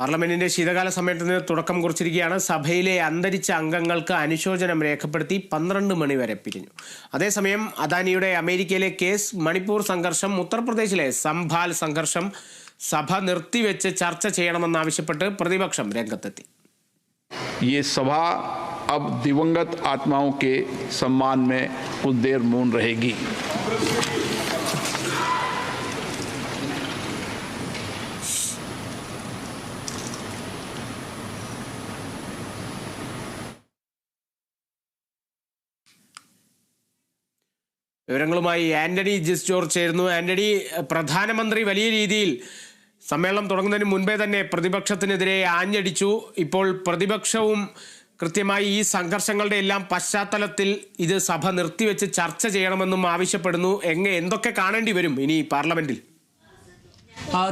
പാർലമെന്റിന്റെ ശീതകാല സമ്മേളനത്തിന് തുടക്കം കുറിച്ചിരിക്കുകയാണ് സഭയിലെ അന്തരിച്ച അംഗങ്ങൾക്ക് അനുശോചനം രേഖപ്പെടുത്തി പന്ത്രണ്ട് മണി വരെ പിരിഞ്ഞു അതേസമയം അദാനിയുടെ അമേരിക്കയിലെ കേസ് മണിപ്പൂർ സംഘർഷം ഉത്തർപ്രദേശിലെ സംഭാൽ സംഘർഷം സഭ നിർത്തിവെച്ച് ചർച്ച ചെയ്യണമെന്നാവശ്യപ്പെട്ട് പ്രതിപക്ഷം രംഗത്തെത്തി ये सभा अब दिवंगत आत्माओं के सम्मान में कुछ देर मौन रहेगी വിവരങ്ങളുമായി ആന്റണി ജിസ് ജോർജ് ചേരുന്നു. ആന്റണി പ്രധാനമന്ത്രി വലിയ രീതിയിൽ സമ്മേളനം തുടങ്ങുന്നതിന് മുൻപേ തന്നെ പ്രതിപക്ഷത്തിനെതിരെ ആഞ്ഞടിച്ചു. ഇപ്പോൾ പ്രതിപക്ഷവും കൃത്യമായി ഈ സംഘർഷങ്ങളുടെ എല്ലാം പശ്ചാത്തലത്തിൽ ഇത് സഭ നിർത്തിവെച്ച് ചർച്ച ചെയ്യണമെന്നും ആവശ്യപ്പെടുന്നു. എങ്ങനെ എന്തൊക്കെ കാണേണ്ടി വരും ഇനി പാർലമെന്റിൽ?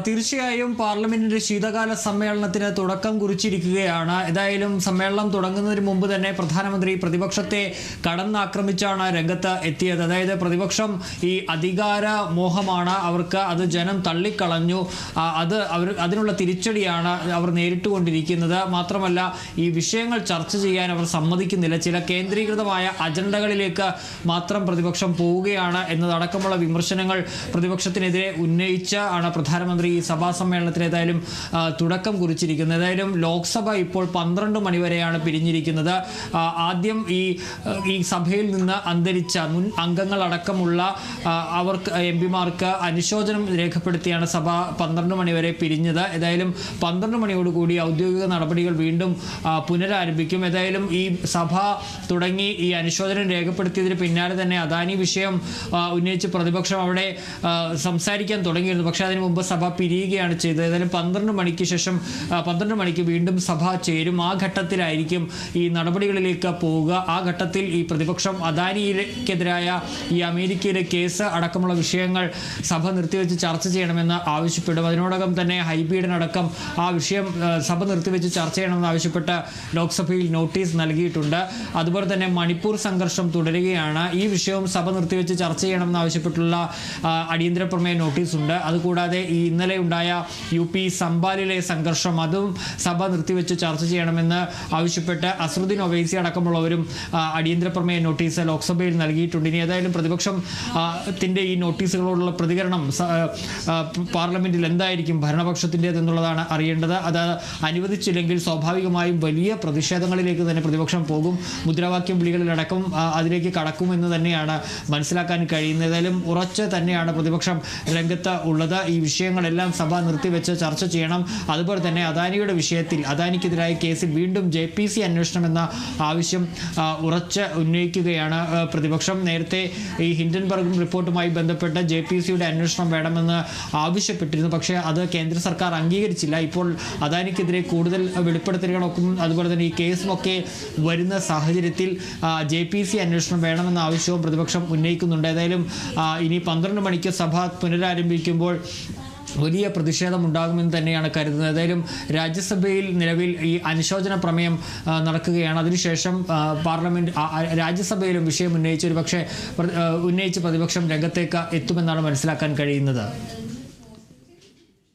തീർച്ചയായും പാർലമെന്റിന്റെ ശീതകാല സമ്മേളനത്തിന് തുടക്കം കുറിച്ചിരിക്കുകയാണ്. ഏതായാലും സമ്മേളനം തുടങ്ങുന്നതിന് മുമ്പ് തന്നെ പ്രധാനമന്ത്രി പ്രതിപക്ഷത്തെ കടന്നാക്രമിച്ചാണ് രംഗത്ത് എത്തിയത്. അതായത് പ്രതിപക്ഷം ഈ അധികാര മോഹമാണ് അവർക്ക് അത് ജനം തള്ളിക്കളഞ്ഞു. അത് അവർ അതിനുള്ള തിരിച്ചടിയാണ് അവർ നേരിട്ടുകൊണ്ടിരിക്കുന്നത്. മാത്രമല്ല ഈ വിഷയങ്ങൾ ചർച്ച ചെയ്യാൻ അവർ സമ്മതിക്കുന്നില്ല. ചില കേന്ദ്രീകൃതമായ അജണ്ടകളിലേക്ക് മാത്രം പ്രതിപക്ഷം പോവുകയാണ് എന്നതടക്കമുള്ള വിമർശനങ്ങൾ പ്രതിപക്ഷത്തിനെതിരെ ഉന്നയിച്ച ആണ് പ്രധാനമന്ത്രി ഈ സഭാ സമ്മേളനത്തിന് ഏതായാലും തുടക്കം കുറിച്ചിരിക്കുന്നത് ഏതായാലും ലോക്സഭ ഇപ്പോൾ പന്ത്രണ്ട് മണിവരെയാണ് പിരിഞ്ഞിരിക്കുന്നത്. ആദ്യം ഈ ഈ സഭയിൽ നിന്ന് അന്തരിച്ച മുൻ അംഗങ്ങളടക്കമുള്ള അവർക്ക് എം പിമാർക്ക് അനുശോചനം രേഖപ്പെടുത്തിയാണ് സഭ പന്ത്രണ്ട് മണിവരെ പിരിഞ്ഞത്. ഏതായാലും പന്ത്രണ്ട് മണിയോടുകൂടി ഔദ്യോഗിക നടപടികൾ വീണ്ടും പുനരാരംഭിക്കും. ഏതായാലും ഈ സഭ തുടങ്ങി ഈ അനുശോചനം രേഖപ്പെടുത്തിയതിന് പിന്നാലെ തന്നെ അദാനി വിഷയം ഉന്നയിച്ച് പ്രതിപക്ഷം അവിടെ സംസാരിക്കാൻ തുടങ്ങിയിരുന്നു. പക്ഷേ അതിന് മുമ്പ് സഭ പിരിയുകയാണ് ചെയ്തത്. ഏതായാലും പന്ത്രണ്ട് മണിക്ക് ശേഷം പന്ത്രണ്ട് മണിക്ക് വീണ്ടും സഭ ചേരും. ആ ഘട്ടത്തിലായിരിക്കും ഈ നടപടികളിലേക്ക് പോവുക. ആ ഘട്ടത്തിൽ ഈ പ്രതിപക്ഷം അദാനിക്കെതിരായ ഈ അമേരിക്കയിലെ കേസ് അടക്കമുള്ള വിഷയങ്ങൾ സഭ നിർത്തിവെച്ച് ചർച്ച ചെയ്യണമെന്ന് ആവശ്യപ്പെടും. അതിനോടകം തന്നെ ഹൈബീഡനടക്കം ആ വിഷയം സഭ നിർത്തിവെച്ച് ചർച്ച ചെയ്യണമെന്ന് ആവശ്യപ്പെട്ട് ലോക്സഭയിൽ നോട്ടീസ് നൽകിയിട്ടുണ്ട്. അതുപോലെ തന്നെ മണിപ്പൂർ സംഘർഷം തുടരുകയാണ്. ഈ വിഷയവും സഭ നിർത്തിവെച്ച് ചർച്ച ചെയ്യണമെന്ന് ആവശ്യപ്പെട്ടുള്ള അടിയന്തര പ്രമേയ നോട്ടീസ് ഉണ്ട് അതുകൂടാതെ ഈ ഇന്നലെ ഉണ്ടായ യു പി സംബാലിലെ സംഘർഷം അതും സഭ നിർത്തിവെച്ച് ചർച്ച ചെയ്യണമെന്ന് ആവശ്യപ്പെട്ട് അസറുദ്ദീൻ ഒവൈസി അടക്കമുള്ളവരും അടിയന്തര പ്രമേയ നോട്ടീസ് ലോക്സഭയിൽ നൽകിയിട്ടുണ്ട്. ഇനി ഏതായാലും പ്രതിപക്ഷം ത്തിന്റെ ഈ നോട്ടീസുകളോടുള്ള പ്രതികരണം പാർലമെന്റിൽ എന്തായിരിക്കും ഭരണപക്ഷത്തിന്റെത് എന്നുള്ളതാണ് അറിയേണ്ടത്. അത് അനുവദിച്ചില്ലെങ്കിൽ സ്വാഭാവികമായും വലിയ പ്രതിഷേധങ്ങളിലേക്ക് തന്നെ പ്രതിപക്ഷം പോകും. മുദ്രാവാക്യം വിളികളിലടക്കം അതിലേക്ക് കടക്കുമെന്ന് തന്നെയാണ് മനസ്സിലാക്കാൻ കഴിയുന്നത്. ഏതായാലും ഉറച്ച് തന്നെയാണ് പ്രതിപക്ഷം രംഗത്ത് ഉള്ളത്. ഈ വിഷയങ്ങളെല്ലാം സഭ നിർത്തിവെച്ച് ചർച്ച ചെയ്യണം. അതുപോലെ തന്നെ അദാനിയുടെ വിഷയത്തിൽ അദാനിക്കെതിരായ കേസിൽ വീണ്ടും ജെ പി സി അന്വേഷണം എന്ന ആവശ്യം ഉറച്ച് ഉന്നയിക്കുകയാണ് പ്രതിപക്ഷം. നേരത്തെ ഈ ഹിൻഡൻബർഗ് റിപ്പോർട്ടുമായി ബന്ധപ്പെട്ട് ജെ പി സിയുടെ അന്വേഷണം വേണമെന്ന് ആവശ്യപ്പെട്ടിരുന്നു. പക്ഷേ അത് കേന്ദ്ര സർക്കാർ അംഗീകരിച്ചില്ല. ഇപ്പോൾ അദാനിക്കെതിരെ കൂടുതൽ വെളിപ്പെടുത്തലുകളൊക്കെ അതുപോലെ തന്നെ ഈ കേസുമൊക്കെ വരുന്ന സാഹചര്യത്തിൽ ജെ പി സി അന്വേഷണം വേണമെന്ന ആവശ്യവും പ്രതിപക്ഷം ഉന്നയിക്കുന്നുണ്ട്. ഏതായാലും ഇനി പന്ത്രണ്ട് മണിക്ക് സഭ പുനരാരംഭിക്കുമ്പോൾ വലിയ പ്രതിഷേധം ഉണ്ടാകുമെന്ന് തന്നെയാണ് കരുതുന്നത്. ഏതായാലും രാജ്യസഭയിൽ നിലവിൽ ഈ അനുശോചന പ്രമേയം നടക്കുകയാണ്. അതിനുശേഷം പാർലമെന്റ് രാജ്യസഭയിലും വിഷയം ഉന്നയിച്ച് ഒരു പക്ഷേ ഉന്നയിച്ച് പ്രതിപക്ഷം രംഗത്തേക്ക് എത്തുമെന്നാണ് മനസ്സിലാക്കാൻ കഴിയുന്നത്.